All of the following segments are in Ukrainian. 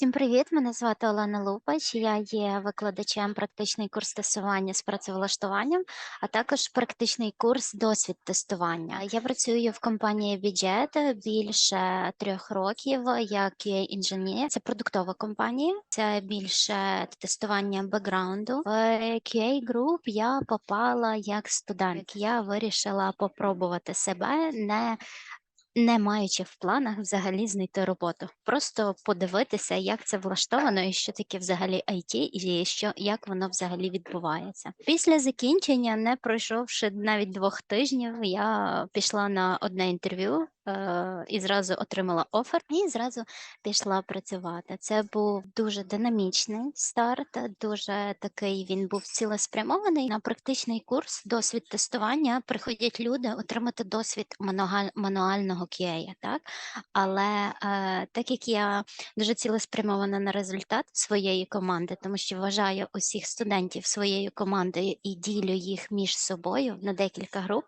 Всім привіт! Мене звати Олена Лупач. Я є викладачем практичний курс тестування з працевлаштуванням, а також практичний курс досвід тестування. Я працюю в компанії Бюджет більше трьох років як інженер. Це продуктова компанія, це більше тестування бекграунду. В QA Group я попала як студент. Я вирішила попробувати себе не не маючи в планах взагалі знайти роботу, просто подивитися, як це влаштовано, і що таке взагалі IT, і що як воно взагалі відбувається. Після закінчення, не пройшовши навіть двох тижнів, я пішла на одне інтерв'ю і зразу отримала офер, і зразу пішла працювати. Це був дуже динамічний старт, дуже такий він був цілеспрямований на практичний курс, досвід тестування. Приходять люди отримати досвід мануального QA, так? Але е, так як я дуже цілеспрямована на результат своєї команди, тому що вважаю усіх студентів своєю командою і ділю їх між собою на декілька груп,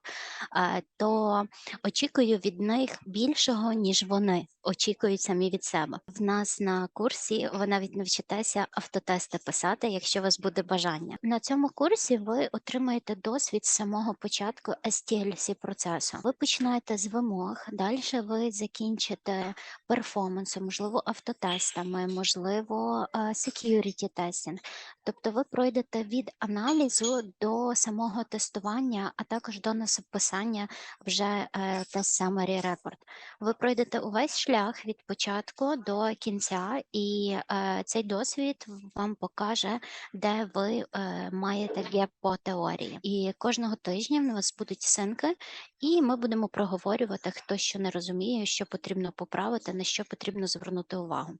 е, то очікую від них більшого, ніж вони очікують самі від себе. В нас на курсі ви навіть навчитеся автотести писати, якщо у вас буде бажання. На цьому курсі ви отримаєте досвід з самого початку STLC процесу. Ви починаєте з вимог, далі ви закінчите перформансом, можливо, автотестами, можливо, е, security testing. Тобто ви пройдете від аналізу до самого тестування, а також до написання вже е, тест summary report. Ви пройдете увесь шлях від початку до кінця, і е, цей досвід вам покаже, де ви е, маєте геп по теорії. І кожного тижня в нас будуть синки, і ми будемо проговорювати, хто що не розуміє, що потрібно поправити, на що потрібно звернути увагу.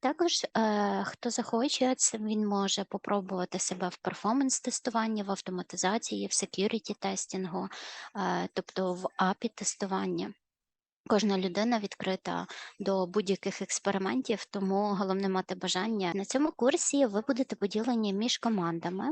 Також, е, хто захоче, він може попробувати себе в перформанс-тестуванні, в автоматизації, в security тестінгу, е, тобто в API тестуванні. Кожна людина відкрита до будь-яких експериментів, тому головне мати бажання. На цьому курсі ви будете поділені між командами,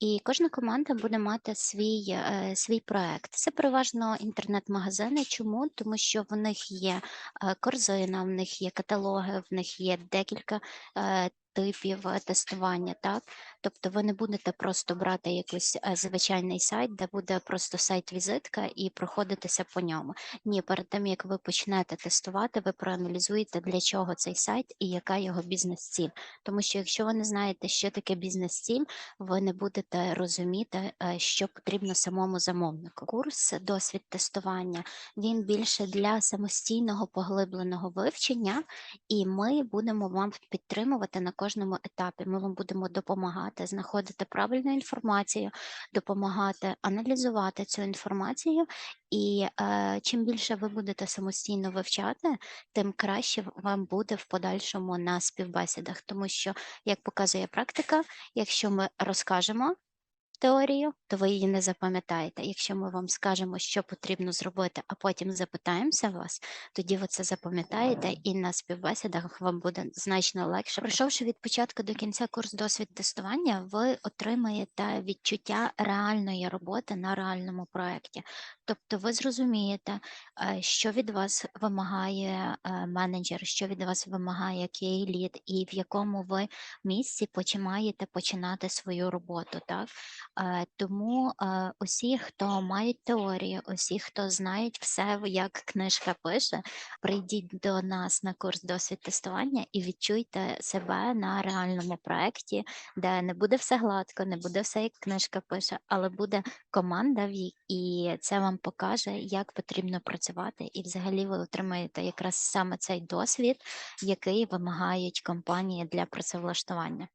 і кожна команда буде мати свій, е, свій проект. Це переважно інтернет-магазини. Чому? Тому що в них є е, корзина, в них є каталоги, в них є декілька е, типів е, тестування, так? Тобто ви не будете просто брати якийсь е, звичайний сайт, де буде просто сайт-візитка і проходитися по ньому. Ні, перед тим як ви почнете тестувати, ви проаналізуєте, для чого цей сайт і яка його бізнес-ціль. Тому що якщо ви не знаєте, що таке бізнес-ціль, ви не будете розуміти, е, що потрібно самому замовнику. Курс досвід тестування він більше для самостійного поглибленого вивчення, і ми будемо вам підтримувати на кожному етапі. Ми вам будемо допомагати знаходити правильну інформацію, допомагати аналізувати цю інформацію. І е, чим більше ви будете самостійно вивчати, тим краще вам буде в подальшому на співбесідах, тому що, як показує практика, якщо ми розкажемо теорію, то ви її не запам'ятаєте. Якщо ми вам скажемо, що потрібно зробити, а потім запитаємося вас, тоді ви це запам'ятаєте, і на співбесідах вам буде значно легше. Пройшовши від початку до кінця курс досвід тестування, ви отримаєте відчуття реальної роботи на реальному проєкті. Тобто ви зрозумієте, е, що від вас вимагає е, менеджер, що від вас вимагає QA лід і в якому ви місці починаєте починати свою роботу. Так? Е, Тому е, усі, хто мають теорію, усі, хто знають все, як книжка пише, прийдіть до нас на курс досвід тестування і відчуйте себе на реальному проєкті, де не буде все гладко, не буде все, як книжка пише, але буде команда, і це вам покаже, як потрібно працювати, і взагалі ви отримаєте якраз саме цей досвід, який вимагають компанії для працевлаштування.